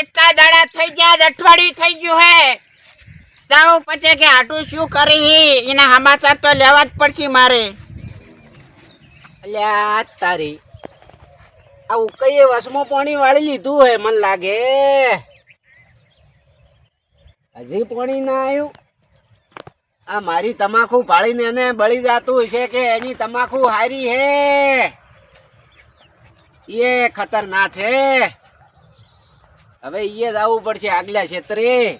કેટલા દાડા થઈ ગયા અઠવાડિયું થઈ ગયું હે. જવું પછી કે આટું શું કરી? એના સમાચાર તો લેવા જ પડશે મારે. અલ્યા તારી. આ ઉકઈએ વસમો પાણી વાળી લીધું હે, મને લાગે. હજી પાણી ના આવ્યું આ મારી તમાકુ ભાળીને એને બળી જાતું છે કે એની તમાકુ હારી હે? એ ખતરનાક હે. હવે ઈએ જ આવવું પડશે આગલા ક્ષેત્રે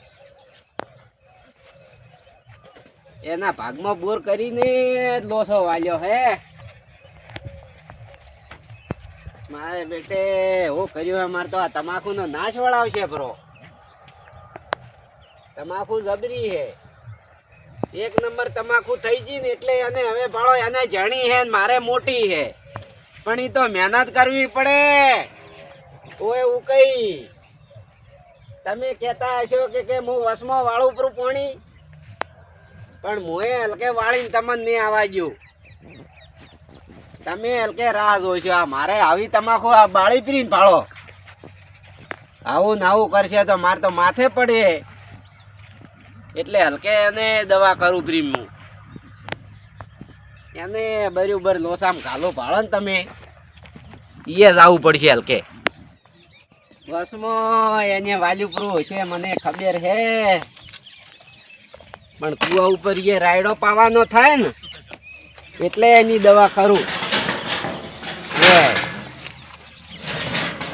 એના ભાગમાં બોર કરીને લોસો વાલ્યો હે. મારે બેટે, હું કર્યું અમારે મારે તો આ તમાકુ નો નાશ વળાવશે બરો તમાકુ જબરી હે. એક નંબર તમાકુ થઈ ગઈ ને એટલે એને હવે ભાળો, એને જાણી હે મારે મોટી હે. પણ એ તો મહેનત કરવી પડે. ઓય એવું કઈ તમે કહેતા હશો કે કે હું વસમાં વાળું પરું પાણી? પણ મોએ હલકે વાળીને તમને નહીં આવવા ગયું તમે હલકે રાહ જોશો. આ મારે આવી તમાકુ આ બાળી પીરીને પાડો આવું ને આવું કરશે તો મારે તો માથે પડે. એટલે હલકે એને દવા કરું પ્રીમ હું એને બરોબર લોસામ ઘાલો પાડો ને તમે. એ જ આવવું પડશે હલકે. બસમાં એને વાલ્યું પૂરું હશે, મને ખબર હે. પણ કુવા ઉપર એ રાયડો પાવાનો થાય ને, એટલે એની દવા કરું.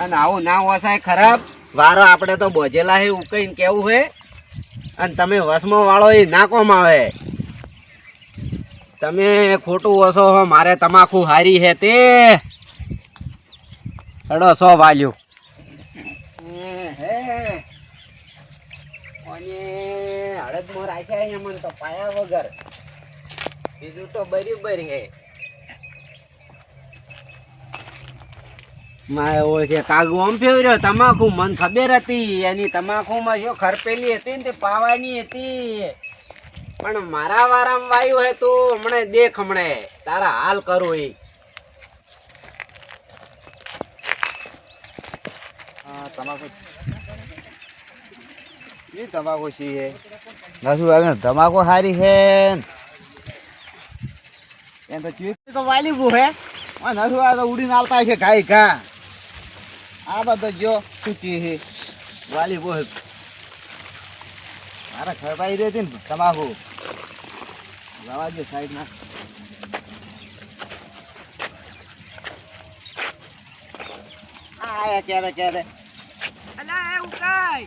અને આવું ના વસાય ખરાબ. વારો આપણે તો બોજેલા હે ઉકઈને કેવું હે? અને તમે વસમો વાળો એ ના કોમ આવે? તમે ખોટું વસો મારે તમાકુ હારી હે તે. હડો, સો વાલ્યું હે અને હળદ રાખ્યા છે મને તો પાયા વગર. બીજું તો બરાબર હે. મારે ઓળખે કાગુ આમ ફેવર્યો તમાકુ મન ખબર હતી. એની તમાકુમાં શું ખરપેલી હતી ને તે પાવાની હતી. પણ મારા વારામાં વાયુ હે તું હમણે દેખ હમણે. તારા હાલ કરું એ હા તમાકુ. એ તમાકુ છી હે? નસું આગળ ધમાકો હારી હે એમ તો ચીપી તો વાલી બુ હે. નસુ આ તો ઉડીને આવતા છે કાઈ કા આ બધો જો સૂચી હે વાલી બુ હે. મારા ખરપાઈ રહી હતી ને તમાકુ જવા દે સાઈડમાં. આયા ક્યારે ક્યારે? અલા એ ઉકાઈ.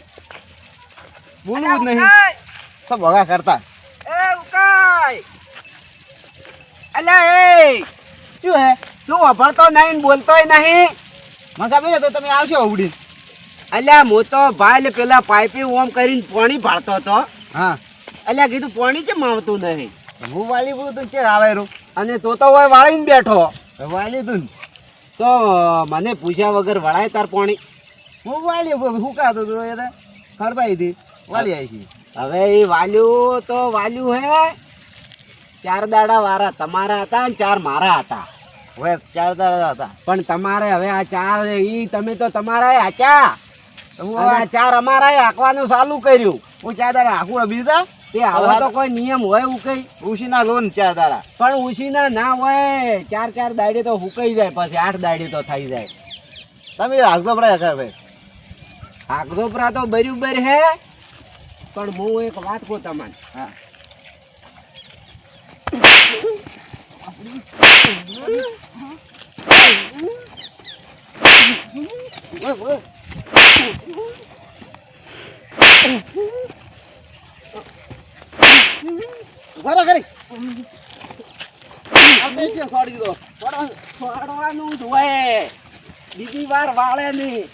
બોલવું જ નહીં. તો ભગા કરતા. એ ઉકાઈ. અલ્યા એ. શું હે? તું અભળતો નહીં બોલતોય નહીં? મને ખબર તો તમે આવશો ઉડી અલ્યા હું તો ભાઈ પેલા પાઇપી ઓમ કરીને પાણી ભાળતો હતો. હા. અલ્યા કીધું પાણી કેમ આવતું નહીં? હું વાલી બોલું તું ચે આવે અને તો તો હોય વાળીને બેઠો. વાલી તું તો મને પૂછ્યા વગર વળાય તાર પાણી. હું વાલી હું કાતો તું એ ખરબાઈ હતી વાલી આવી હવે એ વાલ્યું તો વાલ્યું હે. ચાર દાડા વાળા તમારા હતા ને ચાર મારા હતા. હવે ચાર દાડા હતા. પણ તમારે હવે આ ચાર ઈ તમે તો તમારા હાચ્યા. તો હું આ ચાર અમારા હાંકવાનું ચાલુ કર્યું. હું ચાર દાડા હાંકું બીજા તે? આવો તો કોઈ નિયમ હોય ઉકાઈ ઉશીના લોન ચાર દાડા. પણ ઉશીના ના હોય. ચાર ચાર દાડે તો હુકાઈ જાય પછી આઠ દાડે તો થઈ જાય. તમે હાકદોપરા ભાઈ આગોપરા તો બરોબર હે. પણ હું એક વાત કહું તમને. હા બોલ, બોલ. ઊભા રહો ખરી. આ તો એકને છોડી દીધો. છોડો. છોડવાનું જ હોય બીજી વાર વાળે નહીં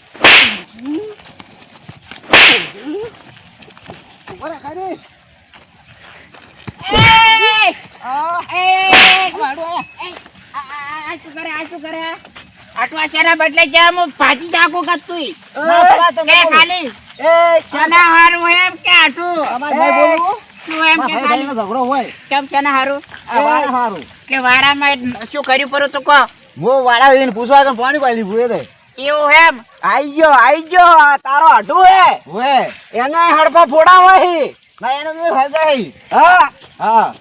ઊભા રહો ખરી. એ! આ, એ! આ હાડું આવો. આ- આ- આ શું કરે આ કરે આટવા શેના બદલે જેમ ભાજી નાખું કે તું ના, તમારે તો કે ખાલી? શેના? હારું એમ કે આટું? તમારે નહીં બોલવું. શું એમ કે ખાલી? ઝઘડો હોય. કેમ શેના હારું? હારું. કે વારામાં શું કર્યું પરું તું કહો. હું વાળા પૂછવા કે પાણી દે એવું એમ? આઈ ગયો આઈ ગયો તારો અઢુ હે. ઓએ એને હડપા ફોડા હોય ના એને હા. હા.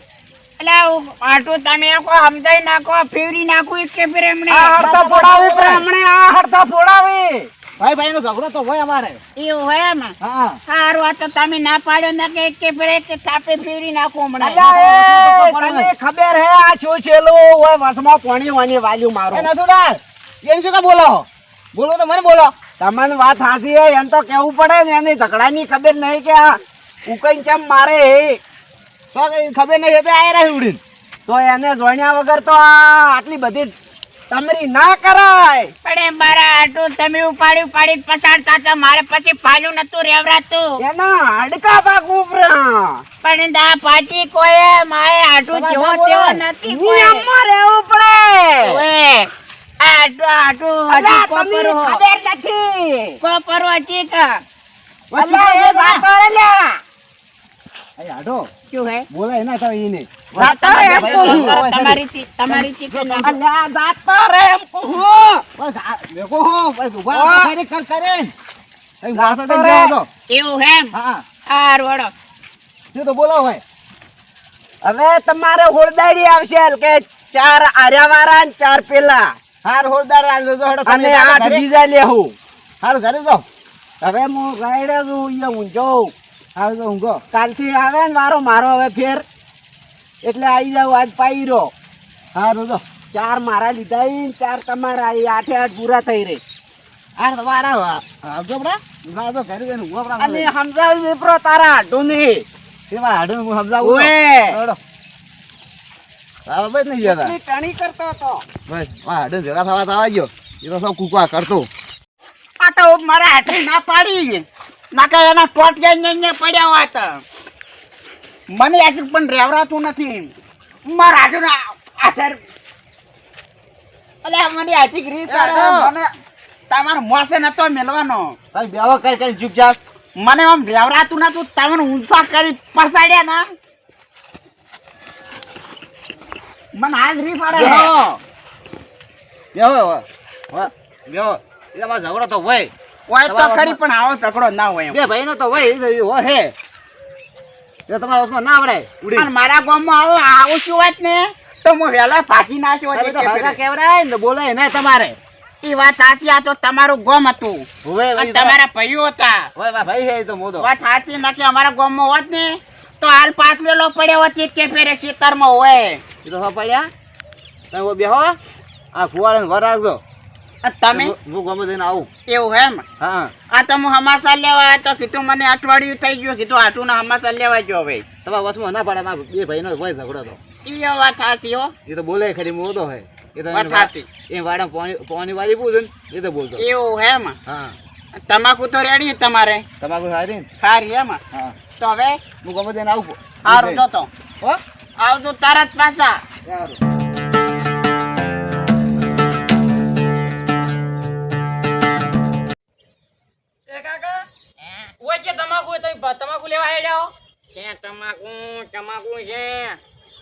એટલે આટો તમે કો સમજાઈ નાખો ફેવરી નાખો એક કે ફેર એમને આ હડતા ફોડાવી પણ હમણે આ હડતા ફોડાવી. ભાઈ ભાઈ નો ઝઘડો તો હોય અમારે. એવું એમ? હા. સારું આ તો તમે ના પાડ્યો ના કે એક કે ફેર એક કે થાપે ફેવરી નાખો હમણાં. અલ્યા તને ખબર હે આ શું છેલું હોય વસમાં પાણી વાની વાલ્યું એ મારું એમ શું કે બોલો? બોલો તો મને બોલો. તમને વાત હાસી હે એમ તો કેવું પડે ને એની ઝઘડાની ખબર નહીં કે આ ઉકઈ ચમ મારે હે ખબર નહીં એટલે આયા રહી ઉડીને. તો એને જોણ્યા વગર તો આટલી બધી તમરી ના કરાય. પણ એમ મારા આટું તમે ઉપાડી ઉપાડી પસાડતા હતા મારે પછી પાલું નતું રેવરાતું. એના હડકા પાક ઉપરા. પણ દા પાછી કોઈ મારે આટું જેવો તેવો નથી કોઈ. નિયમમાં રહેવું પડે. ઓએ, આટું આટું હજી કોપર ખબર નથી. કોપર હજી કા. અલ્યા, એ લ્યા. હાડો શું હે? બોલાય ના તમે ઈને જાતો રે તમારી તમારી થી કે ના? અલ્યા, જાતો રે એમ કહું. બસ આ હો બસ ઊભા કરે કર કરે. એ વાતો તો તો રે. તો એવું હેમ હા. આર વડો શું તો બોલો ભાઈ. હવે તમારે હોળદાડી આવશે કે ચાર આર્યાવારા ને ચાર પેલા. હાર હોળદાર અને આઠ. બીજા લેવું હારું ઘરે જાઓ. હવે હું ગાઈડે છું અહીંયા ઊંઝો. હારું તો ઊંઘો. કાલથી આવે ને મારો મારો હવે ફેર. એટલે આવી જાવ આજ પાઈ રહ્યો હારું તો ચાર મારા લીધા ચાર તમારા આઠે આઠ પૂરા થઈ રહે આ તો વારા વા- આવજો બડા તો ઘરે જઈને ઊંઘો બડા અને સમજાવી દીપરો તારા હાડું ની એમાં હાડું હું સમજાવું ઓએ. તો. હેડો. આવો બસ નહીં જતા. ટણી કરતો હતો. બસ આ ભેગા થવા થવા ગયો એ તો સૌ કૂકવા કરતો. આ તો મારા હાથે ના પાડી. ના કે એના ટોટ જઈને પડ્યા હોત મને હજુ પણ રેવરાતું નથી. મારા ના આધાર. અલે મને ગ્રીસ હેડો. મને તમાર મોસે નતો મેલવાનો ભાઈ બેહો કઈ કઈ જા મને આમ રેવરાતું નતું તમને ઊંચા કરી પસાડ્યા ના. મને હાથ રી પાડે બેહો. બેહો વાહ બેહો. એ ઝઘડો તો હોય. હોય તો ખરી પણ આવો તકડો ના હોય બે ભાઈ નો તો હોય હે જો તમારા હોશમાં ના આવડે ઉડી. પણ મારા ગામમાં આવો આવું શું વાત ને? તો હું વહેલા ભાજી નાખ્યો તો ભાગા કેવડાય ને બોલાય ને તમારે. એ વાત સાચી આ તો તમારું ગોમ હતું. હવે તમારા ભાઈઓ હતા. હોય વાહ ભાઈ હે તો મોદો. વાત સાચી ના કે અમારા ગામમાં હોત ને તો હાલ પાંચ વેલો પડ્યો હોત કે ફેરે ખેતરમાં હોય. એ તો પડ્યા. તમે બેહો. આ ફુવાળાને વર રાખજો અને તમે? હું- ગમે તેને આવું. એવું એમ? હા. આ તમે હમાસા લેવા આવ્યો તો કીધું મને અઠવાડિયું થઈ ગયું. કીધું આટું ના હમાસા લેવા ગયો ભાઈ તમારા વસમાં ના પાડે મારા બે ભાઈનો ભાઈ ઝઘડો તો એ વાત સાચી હો. એ તો બોલે ખરી મોદો હે એ તો વાત સાચી. એ વાડા પાણી પાણી વાળી પૂછે ને એ તો બોલતો એવું એમ? હા. તમાકુ તો રેડી તમારે? તમાકુ સારી ને? સારી એમ? હા. તો હવે? હું ગમે તેને આવું. સારું તો હો? આવજો તરત પાછા. સારું તમાકુ લેવા હેડ્યા હો? છે તમાકુ તમાકુ છે.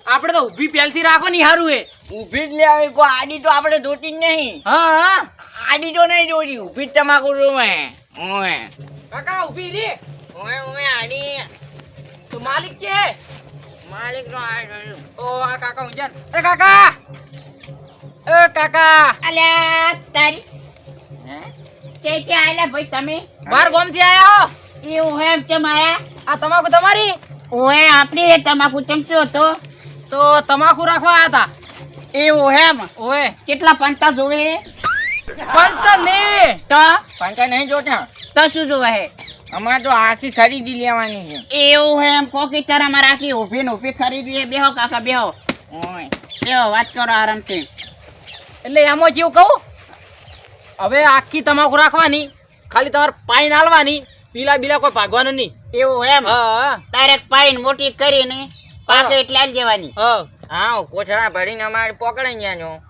આપણે તો ઊભી પહેલથી રાખો ની હારું હે. ઊભી જ લે આવી કોઈ આડી તો આપણે જોતી જ નહીં. હા હા. આડી તો નહીં જોતી ઊભી જ તમાકુ જોવે. ઓય કાકા ઊભી રે. ઓય ઓય આડી. તો માલિક છે? માલિક નો આ ઓ આ કાકા ઉંજન. એ કાકા! એ કાકા! અલ્યા તારી. હે? કે કે આયલા ભાઈ તમે? બાર ગોમથી આયા હો. એવું એમ કેમ આયા આ તમાકુ તમારી? ઓય આપણી એ તમાકુ ચમચો હતો. તો તમાકુ રાખવા આયા હતા એવું એમ ઓય કેટલા પંતા જોવે? પંતા ને તો? પાંચા નહીં જોતા? તો શું જોવે હે? અમારે તો આખી ખરીદી લેવાની છે. એવું એમ કોકી તારા અમારે રાખી ઊભી ને ઊભી ખરીદી બેહો કાકા બેહો. ઓય. બેહો વાત કરો આરામથી. એટલે એમાં જેવું કહું? હવે આખી તમાકુ રાખવાની ખાલી તમારે પાઈન હાલવાની પીલા બીલા કોઈ ભાગવાનું નહીં. એવું એમ? ડાયરેક્ટ પાઈન મોટી કરીને પાકે એટલે આલી દેવાની. હા. કોથળા ભરીને અમારે પકડાઈ ગયા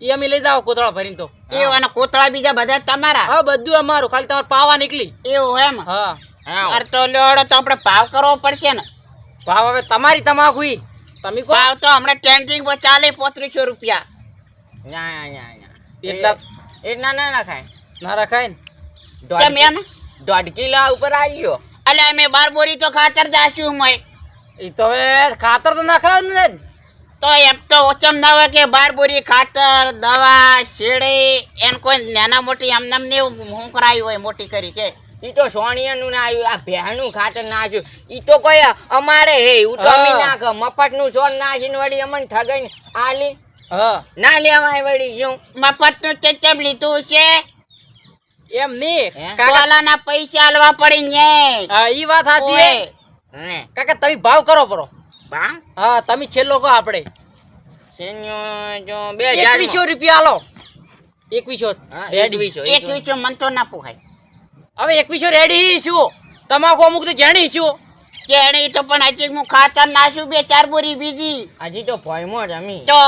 એ અમે લઈ જાઓ કોથળા ભરીને તો. એવું અને કોથળા બીજા બધા તમારા? હા બધું અમારું. ખાલી તમારે પાવા નીકળી. એવું એમ? હા. હા. અરે તો લેવડો તો આપણે ભાવ કરવો પડશે ને. ભાવ હવે તમારી તમાકુ. તમે કહો. ભાવ તો હમણાં ટેન્ટિંગ પર ચાલે પોત્રીસો રૂપિયા. ના ના ના. એટલા એટલા ના ના ખાય. ના રખાય ને. કેમ એમ? દોઢ કિલો ઉપર આવી ગયો અમે બાર બોરી તો ખાતર દાશું મય. એ તો હવે ખાતર તો નાખવાનું ને. તો એમ તો ઓચમ ના હોય કે બાર બોરી ખાતર દવા શેડી એન કોઈ નાના મોટી આમનામ ને હું કરાવી હોય મોટી કરી કે. ઈ તો સોણિયાનું ના આવ્યું આ ભેણનું ખાતર નાખ્યું. ઈ તો કોઈ અમારે હે હા. નાખ. મફતનું સોન નાખીને વળી અમને ઠગાઈને આલી હા. ના લેવાય વળી શું? મફતનું ચેચમ લીધું છે? એમ ની. કાકાલાના પૈસા આલવા પડી ને હા ઈ વાત સાચી હે. કાકા તમે ભાવ કરો પરો. બા હા તમે છેલ્લો કહો આપણે. સેન્યો જો બે હજાર એકવીસો રૂપિયા આલો. એકવીસો રેડી એકવીસો મન તો ના પોહાય. હવે એકવીસો રેડી શું? તમાકુ અમુક તો જાણી શું? કેણી તો પણ હજી હું ખાતર નાશું બે ચાર બોરી બીજી. હજી તો ભોયમો રમી તો.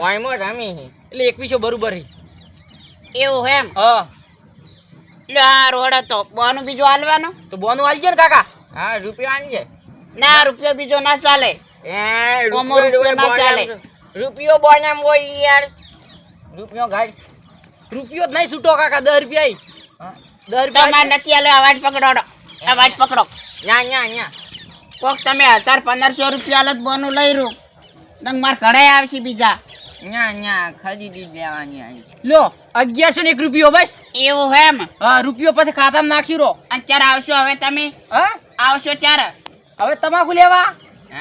ભોયમો રમી એટલે એકવીસો બરોબર એવું એમ? હા. લે રોડ હતો બોનું બીજું હાલવાનું? તો બોનું આલી ને કાકા. હા રૂપિયા આની ના રૂપિયો બીજો ના ચાલે. એ રૂપિયો ના ચાલે. રૂપિયો બોનામ હોય યાર. રૂપિયો ગાડ રૂપિયો જ નહીં છૂટો કાકા દસ રૂપિયા. દસ રૂપિયા તમારે નથી હાલે અવાજ પકડો અવાજ પકડો. ન્યા ન્યા ન્યા. કોક તમે હજાર પંદરસો રૂપિયા હાલત બોનું લઈ રૂ. નંગ માર ઘરે આવશે બીજા. ન્યા ના ખરીદી લેવાની આવી. લ્યો અગિયારસો ને એક રૂપિયો બસ. એવું એમ? હા રૂપિયો પછી ખાતામાં નાખી રો. અત્યારે આવશો હવે તમે? હા? આવશો ત્યારે? હવે તમાકુ લેવા?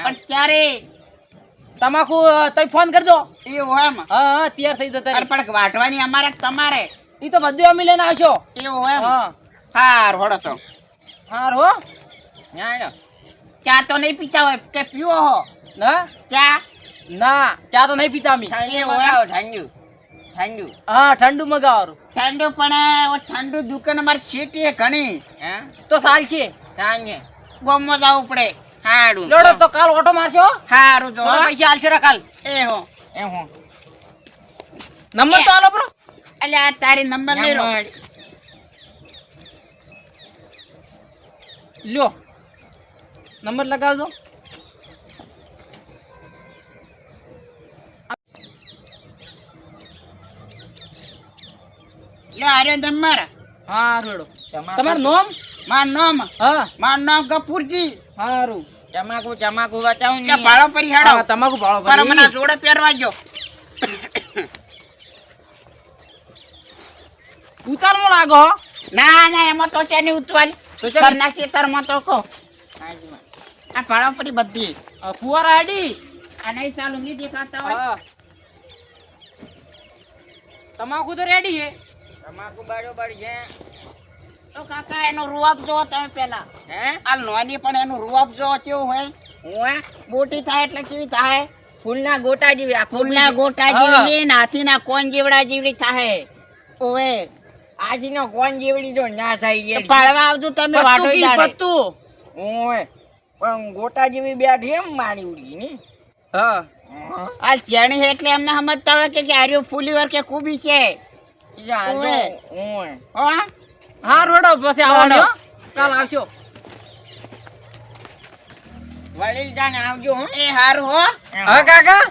પણ ક્યારે તમાકુ તમે ફોન કરી દો એવું એમ? હા હા તૈયાર થઈ જતા પણ વાટવાની અમારે તમારે? એ તો બધું અમે લઈને આવશો. એવું એમ? હા. હાર હોડો તો. હાર હો. ન્યા ચા તો નહીં પીતા હોય કે પીવો હો? ના? ચા? ના ચા તો નહીં પીતા મી ઠંડુ? મગાવો ઠંડુ. ઠંડુ. હા ઠંડુ મગાવવાનું ઠંડુ પણ ઓ ઠંડુ દુકાન અમારે સીટી ઘણી. હે? તો સાલ છે. સાંજે. ગોમમાં જવું પડે. હારું. લોડો તો કાલ ઓટો મારશો? હારું જો. પૈસા આલશો રા કાલ. એ હો. એ હો. નંબર તો આલો બ્રો. એટલે આ તારી નંબર લઈ રો લ્યો. નંબર લગાવજો. લે આર્યો નંબર હા રેડો તમાકુ નામ? માર નામ. હા. માર નામ કપૂરજી. સારું તમાકુ તમાકુ બતાવું ને ભાડો પરી હેડો. તમાકુ ભાળો પર મને જોડે પહેરવા જો ઉતારવો લાગો. ના ના એમાં તો છે નહીં ઉતવાલી. તો છે ખેતરમાં તો કહો. આ ભાડો પરી બધી. આ ફુવારા નહીં ચાલુ નહીં દેખાતા હોય. હા. તમાકુ તો રેડી છે. તમાકુ બાળો બાળજે તો કાકા એનો રૂઆબ જો તમે પેલા હે? આ નોની પણ એનું રૂઆબ જો કેવું હોય. હું? મોટી થાય એટલે કેવી થાય? ફૂલના ગોટા જેવી આ ફૂલના ગોટા જેવી ને હાથીના કોણ જેવડા જેવડી થાય. ઓએ આજીનો કોણ જેવડી જો ના થાય એ પાળવા આવજો તમે વાટો કી પત્તું? ઓએ પણ ગોટા જેવી બેઠી એમ મારી ઉડી ને. હા. આ ચેણી એટલે એમને સમજતા હોય કે કે આર્યો ફૂલીવર કે કુબી છે. ઓય. ઓય. હા રોડો પછી આવવાનો કાલ આવશો. વળી જાને આવજો એ હારું હો. હવે કાકા?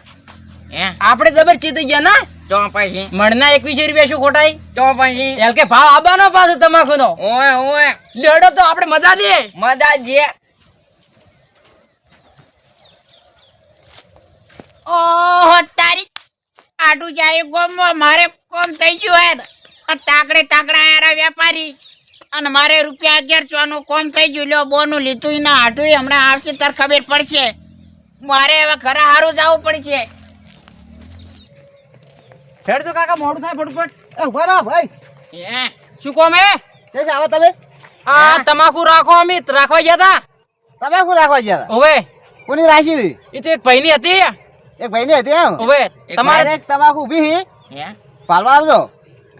આપણે જબર ચીતી ગયા ના? તો પછી? મણના એકવીસો રૂપિયા શું ખોટાઈ? તો પછી? એલ કે ભાવ આવવાનો પાછો તમાકુ નો ઓય ઓય. લેડો તો આપણે મજા દે. મજા જે ઓહો તારી આટું જાય ગોમમાં મારે કોમ થઈ ગયું હે? આ તાકડે તાકડા આયા વેપારી. અને મારે રૂપિયા અગિયારસો નું કોમ થઈ ગયું. લ્યો બોનું લીધું ના હાટું હમણાં આવશે તાર ખબર પડશે. મારે હવે ઘરે હારું જવું પડશે. હેડ તો કાકા મોડું થાય ફટફટ. એ ઊભા રહો ભાઈ. હે? શું કોમ હે? તે આવો તમે? આ તમાકુ રાખો અમિત. રાખવા ગયા હતા તમે શું રાખવા ગયા હતા? ઓવે કોની રાખી હતી? એ તો એક ભાઈની હતી. એક ભાઈની હતી એમ? ઓવે તમારે એક તમાકુ ઊભી હે? પાલવા આવજો.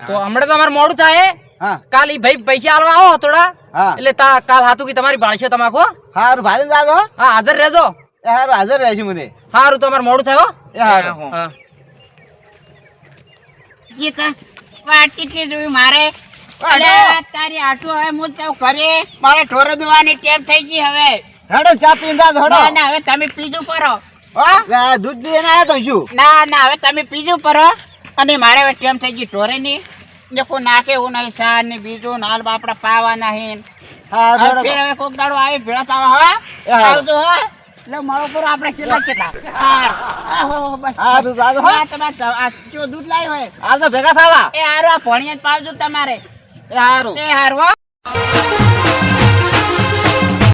તો હમણાં તો અમારે મોડું થાય. હા. કાલ ઈ ભાઈ પૈસા આલવા આવો થોડા. હા. એટલે તા કાલ હાતું કે તમારી ભાળશે તમાકુ હો? હારું ભારે જાજો હા હાજર રહેજો. એ હારું હાજર રહેશું મને. હારું તો અમારે મોડું થાય હો. એ હારું. હા. કા વાત કેટલી જોઈ મારે. તારી આટું હવે હું તો ઘરે. મારે ઢોર દોવાની ટેમ થઈ ગઈ હવે. હેડો ચા પીંદા હેડો. ના ના હવે તમે પીજો પરો. હા? દૂધ પીને આવ્યા તો શું? ના ના હવે તમે પીજો પરો. અને મારે હવે ટેમ થઈ ગઈ ઢોરે ની દેખો નાખે એવું નહીં સાર ને બીજું નાલ બાપડા પાવા નહીં. હવે જોડો ફેર હવે કોક દાડો આવી ભેળા હા? આવજો હા? એટલે મારો પૂરો આપણે છેલ્લા કેટલા? હો. હો હા હો તમારે આ જો દૂધ લાવ્યો હોય આવજો ભેગા થવા. એ હારો આ ભણિયા જ પાવજો તમારે. એ હારું. એ હારું હો.